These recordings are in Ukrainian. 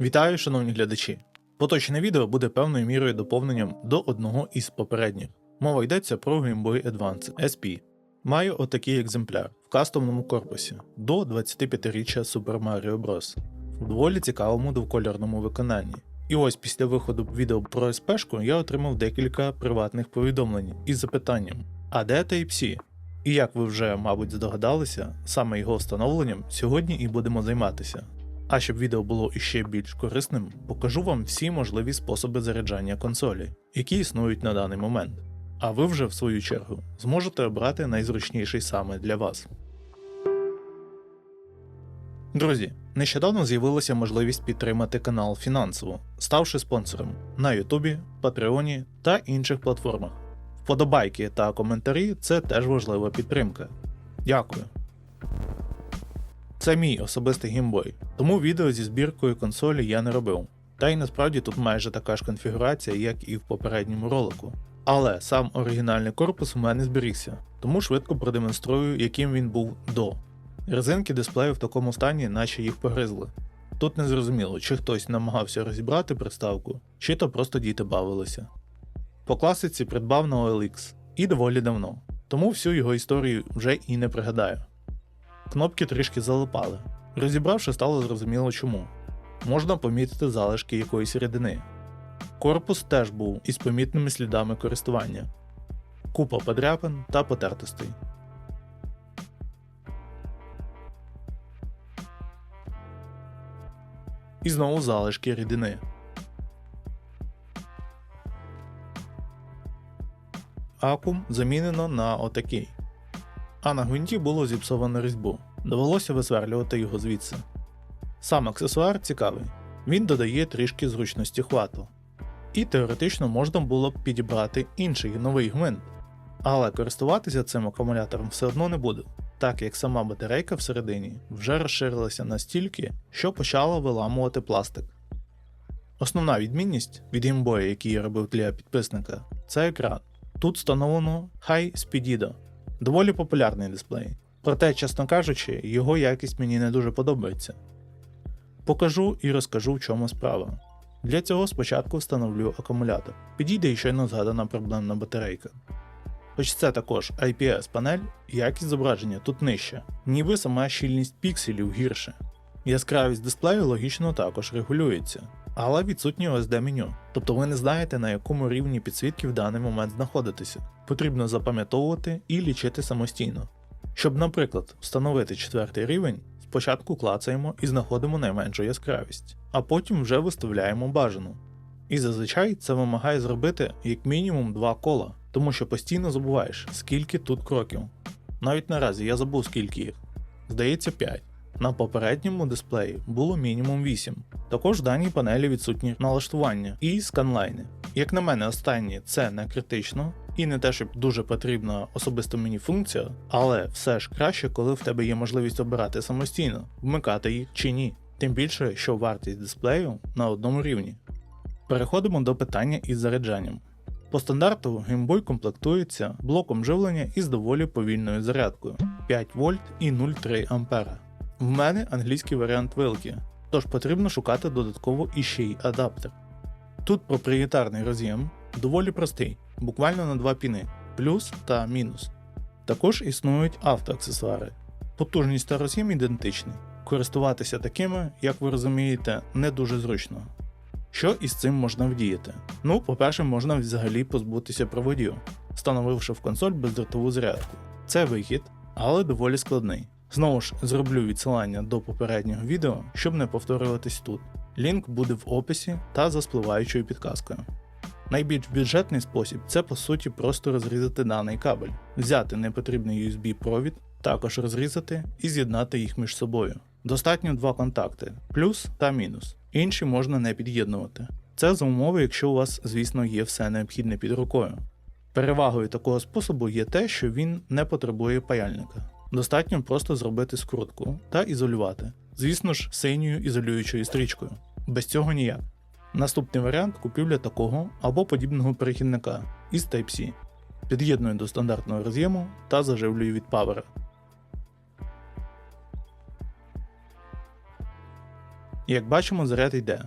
Вітаю, шановні глядачі! Поточне відео буде певною мірою доповненням до одного із попередніх. Мова йдеться про Game Boy Advance SP. Маю отакий екземпляр в кастомному корпусі до 25-річчя Super Mario Bros. в доволі цікавому двокольорному виконанні. І ось після виходу відео про SP-шку я отримав декілька приватних повідомлень із запитанням: а де Type-C? І як ви вже, мабуть, здогадалися, саме його встановленням сьогодні і будемо займатися. А щоб відео було іще більш корисним, покажу вам всі можливі способи заряджання консолі, які існують на даний момент. А ви вже, в свою чергу, зможете обрати найзручніший саме для вас. Друзі, нещодавно з'явилася можливість підтримати канал фінансово, ставши спонсором на Ютубі, Патреоні та інших платформах. Вподобайки та коментарі це теж важлива підтримка. Дякую. Це мій особистий геймбой, тому відео зі збіркою консолі я не робив. Та й насправді тут майже така ж конфігурація, як і в попередньому ролику. Але сам оригінальний корпус у мене зберігся, тому швидко продемонструю, яким він був до. Резинки дисплею в такому стані, наче їх погризли. Тут не зрозуміло, чи хтось намагався розібрати приставку, чи то просто діти бавилися. По класиці придбав на OLX і доволі давно, тому всю його історію вже і не пригадаю. Кнопки трішки залипали. Розібравши, стало зрозуміло чому. Можна помітити залишки якоїсь рідини. Корпус теж був із помітними слідами користування, купа подряпин та потертостей. І знову залишки рідини. Акум замінено на отакий. А на гвинті було зіпсовано різьбу. Довелося висверлювати його звідси. Сам аксесуар цікавий, він додає трішки зручності хвату. І теоретично можна було б підібрати інший новий гвинт. Але користуватися цим акумулятором все одно не буду, так як сама батарейка всередині вже розширилася настільки, що почала виламувати пластик. Основна відмінність від геймбоя, який я робив для підписника, це екран. Тут встановлено High Speedido, доволі популярний дисплей. Проте, чесно кажучи, його якість мені не дуже подобається. Покажу і розкажу в чому справа. Для цього спочатку встановлю акумулятор. Підійде і щойно згадана проблемна батарейка. Хоч це також IPS панель, якість зображення тут нижча, ніби сама щільність пікселів гірше. Яскравість дисплею логічно також регулюється, але відсутнє OSD меню, тобто ви не знаєте на якому рівні підсвітки в даний момент знаходитеся. Потрібно запам'ятовувати і лічити самостійно. Щоб, наприклад, встановити четвертий рівень, спочатку клацаємо і знаходимо найменшу яскравість, а потім вже виставляємо бажану. І зазвичай це вимагає зробити як мінімум два кола, тому що постійно забуваєш, скільки тут кроків. Навіть наразі я забув скільки їх. Здається 5. На попередньому дисплеї було мінімум 8. Також в даній панелі відсутні налаштування і сканлайни. Як на мене, останні це не критично, і не те, щоб дуже потрібна особисто мені функція, але все ж краще, коли в тебе є можливість обирати самостійно, вмикати їх чи ні. Тим більше, що вартість дисплею на одному рівні. Переходимо до питання із заряджанням. По стандарту Boy комплектується блоком живлення із доволі повільною зарядкою 5 вольт і 0,3 А. В мене англійський варіант вилки, тож потрібно шукати додатково іще й адаптер. Тут проприєтарний роз'єм доволі простий, буквально на два піни плюс та мінус. Також існують автоаксесуари. Потужність та роз'єм ідентичні. Користуватися такими, як ви розумієте, не дуже зручно. Що із цим можна вдіяти? Ну, по-перше, можна взагалі позбутися проводів, встановивши в консоль бездротову зарядку. Це вихід, але доволі складний. Знову ж зроблю відсилання до попереднього відео, щоб не повторюватись тут. Лінк буде в описі та за спливаючою підказкою. Найбільш бюджетний спосіб це по суті просто розрізати даний кабель, взяти непотрібний USB провід, також розрізати і з'єднати їх між собою. Достатньо два контакти плюс та мінус. Інші можна не під'єднувати. Це за умови, якщо у вас, звісно, є все необхідне під рукою. Перевагою такого способу є те, що він не потребує паяльника. Достатньо просто зробити скрутку та ізолювати, звісно ж, синьою ізолюючою стрічкою. Без цього ніяк. Наступний варіант купівля такого або подібного перехідника із Type-C. Під'єдную до стандартного роз'єму та заживлюю від павера. Як бачимо, заряд йде.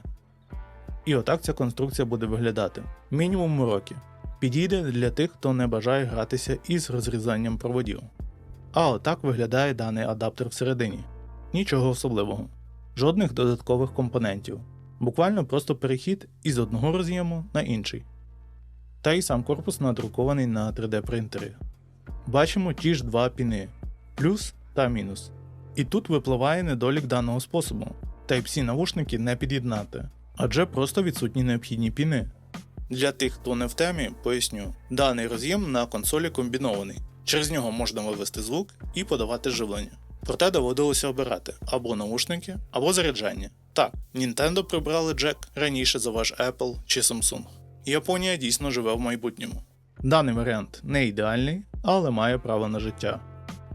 І отак ця конструкція буде виглядати. Мінімум уроки. Підійде для тих, хто не бажає гратися із розрізанням проводів. А отак виглядає даний адаптер всередині. Нічого особливого, жодних додаткових компонентів. Буквально просто перехід із одного роз'єму на інший. Та й сам корпус надрукований на 3D принтері. Бачимо ті ж два піни плюс та мінус. І тут випливає недолік даного способу. Type-C навушники не під'єднати, адже просто відсутні необхідні піни. Для тих, хто не в темі, поясню, даний роз'єм на консолі комбінований. Через нього можна вивести звук і подавати живлення. Проте доводилося обирати або наушники, або заряджання. Так, Nintendo прибрали джек раніше за ваш Apple чи Samsung. Японія дійсно живе в майбутньому. Даний варіант не ідеальний, але має право на життя.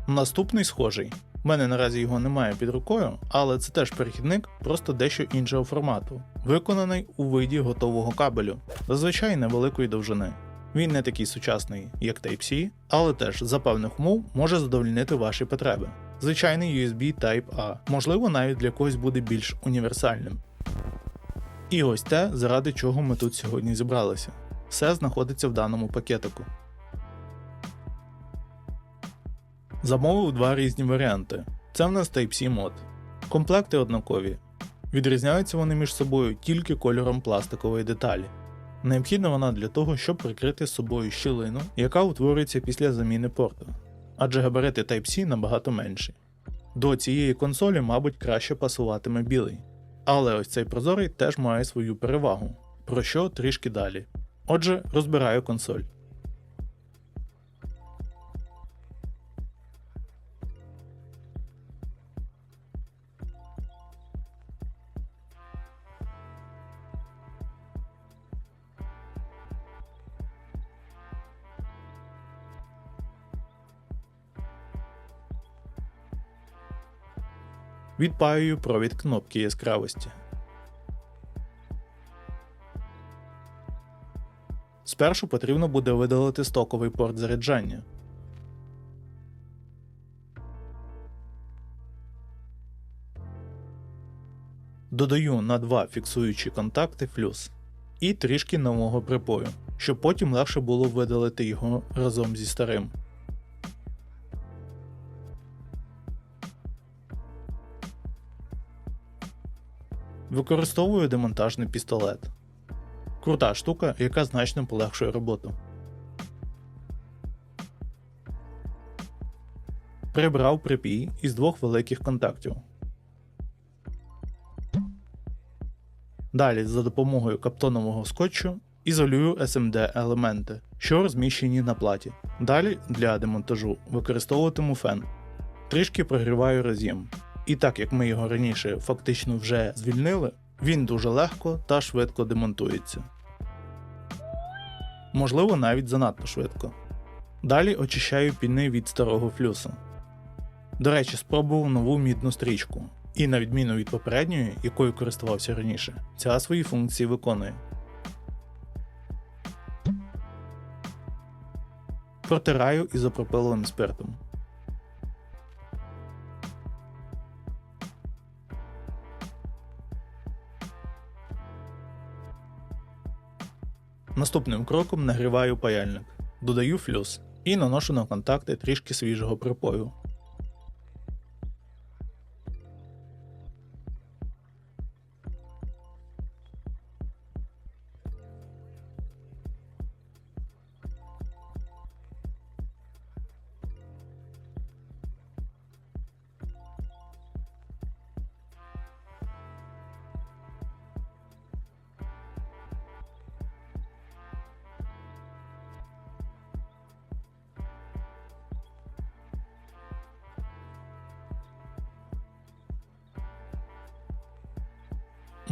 Наступний схожий. У мене наразі його немає під рукою, але це теж перехідник, просто дещо іншого формату, виконаний у виді готового кабелю, зазвичай невеликої довжини. Він не такий сучасний, як Type-C, але теж за певних умов може задовольнити ваші потреби. Звичайний USB Type-A, можливо, навіть для когось буде більш універсальним. І ось те, заради чого ми тут сьогодні зібралися. Все знаходиться в даному пакетику. Замовив два різні варіанти. Це в нас Type-C мод. Комплекти однакові. Відрізняються вони між собою тільки кольором пластикової деталі. Необхідна вона для того, щоб прикрити собою щілину, яка утворюється після заміни порту, адже габарити Type-C набагато менші. До цієї консолі, мабуть, краще пасуватиме білий. Але ось цей прозорий теж має свою перевагу, про що трішки далі. Отже, розбираю консоль. Відпаюю провід кнопки яскравості. Спершу потрібно буде видалити стоковий порт заряджання. Додаю на два фіксуючі контакти флюс і трішки нового припою, щоб потім легше було видалити його разом зі старим. Використовую демонтажний пістолет. Крута штука, яка значно полегшує роботу. Прибрав припій із двох великих контактів. Далі за допомогою каптонового скотчу ізолюю SMD елементи, що розміщені на платі. Далі для демонтажу використовуватиму фен. Трішки прогріваю роз'єм. І так як ми його раніше фактично вже звільнили, він дуже легко та швидко демонтується. Можливо, навіть занадто швидко. Далі очищаю піни від старого флюсу. До речі, спробував нову мідну стрічку, і на відміну від попередньої, якою користувався раніше, ця свої функції виконує. Протираю ізопропиловим спиртом. Наступним кроком нагріваю паяльник, додаю флюс і наношу на контакти трішки свіжого припою.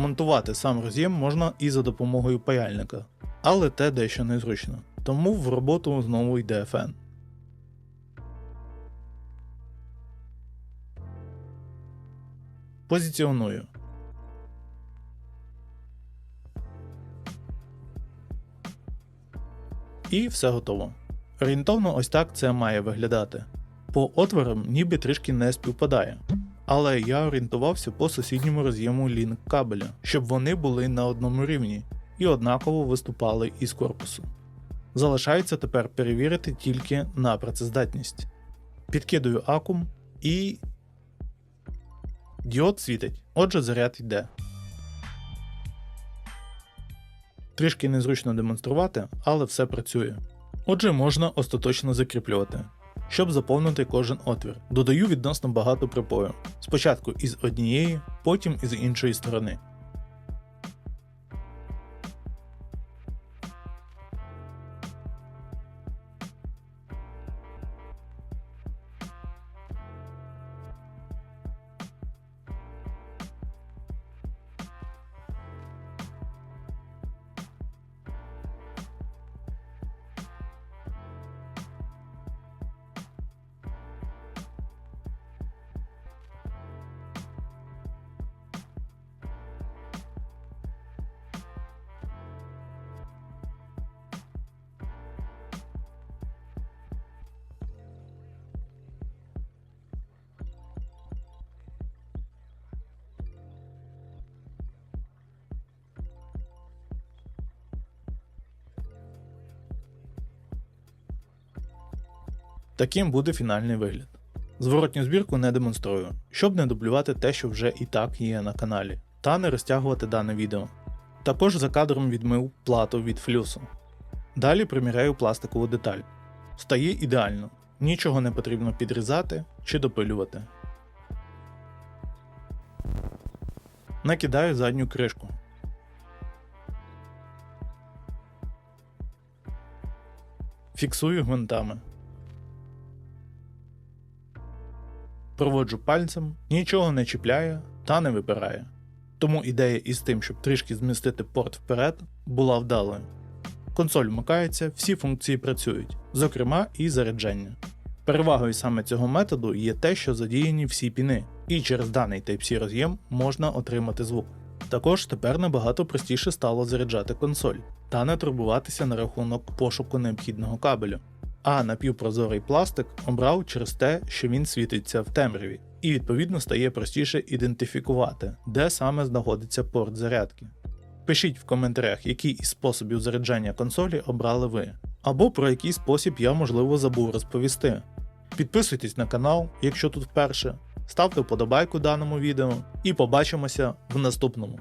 Монтувати сам роз'єм можна і за допомогою паяльника, але те дещо незручно, тому в роботу знову йде фен. Позиціоную. І все готово. Орієнтовно ось так це має виглядати. По отворам ніби трішки не співпадає але я орієнтувався по сусідньому роз'єму лінк кабеля, щоб вони були на одному рівні і однаково виступали із корпусу. Залишається тепер перевірити тільки на працездатність. Підкидую акум і. Діод світить, отже, заряд йде. Трішки незручно демонструвати, але все працює. Отже, можна остаточно закріплювати. Щоб заповнити кожен отвір, додаю відносно багато припою. Спочатку із однієї, потім із іншої сторони. Таким буде фінальний вигляд. Зворотню збірку не демонструю, щоб не дублювати те, що вже і так є на каналі, та не розтягувати дане відео. Також за кадром відмив плату від флюсу. Далі приміряю пластикову деталь. Стає ідеально, нічого не потрібно підрізати чи допилювати. Накидаю задню кришку. Фіксую гвинтами. Проводжу пальцем, нічого не чіпляє та не випирає. Тому ідея із тим, щоб трішки змістити порт вперед, була вдалою. Консоль вмикається, всі функції працюють, зокрема і заряджання. Перевагою саме цього методу є те, що задіяні всі піни, і через даний Type-C роз'єм можна отримати звук. Також тепер набагато простіше стало заряджати консоль та не турбуватися на рахунок пошуку необхідного кабелю. А напівпрозорий пластик обрав через те, що він світиться в темряві, і відповідно стає простіше ідентифікувати, де саме знаходиться порт зарядки. Пишіть в коментарях, який із способів заряджання консолі обрали ви, або про який спосіб я можливо забув розповісти. Підписуйтесь на канал, якщо тут вперше, ставте вподобайку даному відео, і побачимося в наступному.